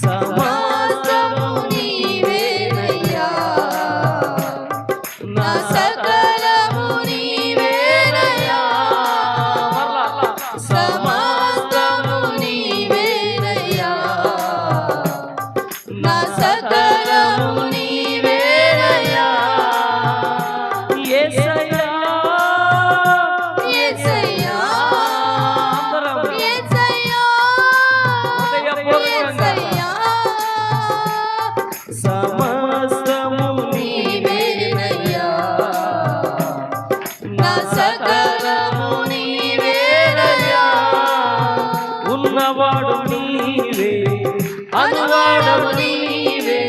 సమస్తము నీవేనయ్యా నా సకలము నీవేనయ్యా సమస్తము నీవేనయ్యా నా సకలము నీవేనయ్యా అనువాడవు నీవే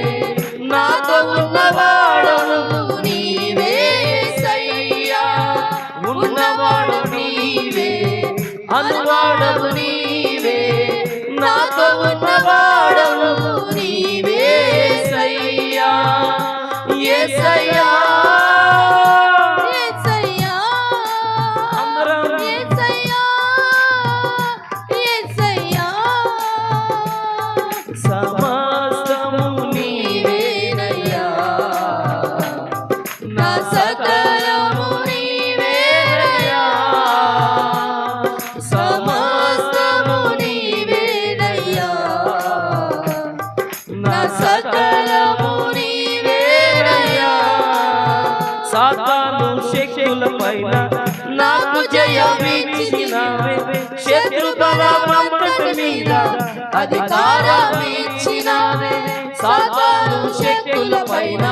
నాతో ఉన్నవాడవు నీవే యేసయ్యా ఉన్నవాడు నీవే అనువాడవు నీవే నాతో ఉన్నవాడవు సాతాను శక్తుల పైన నాకు శత్రు బలమంతటి మీద అధికారం ఇచ్చినావే సాతాను శక్తుల పైన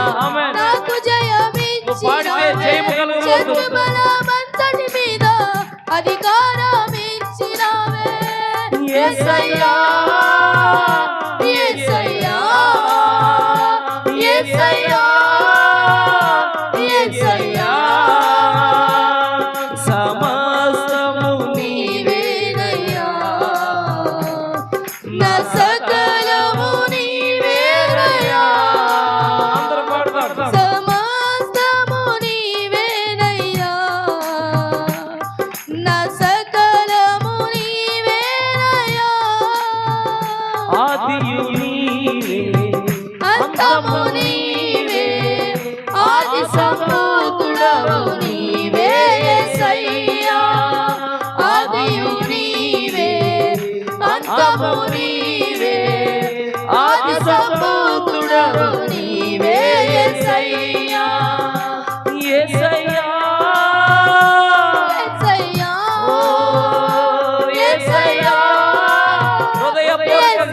నాకు జయమిచ్చినావే పాడితే జయము కలుగును. శత్రు బలమంతటి మీద అధికారం యేసయ్యా అంతము నీవే ఆది సంపూతుడవు నీవే యేసయ్యా ఆదియు నీవే అంతము నీవే ఆది సంపూతుడవు నీవే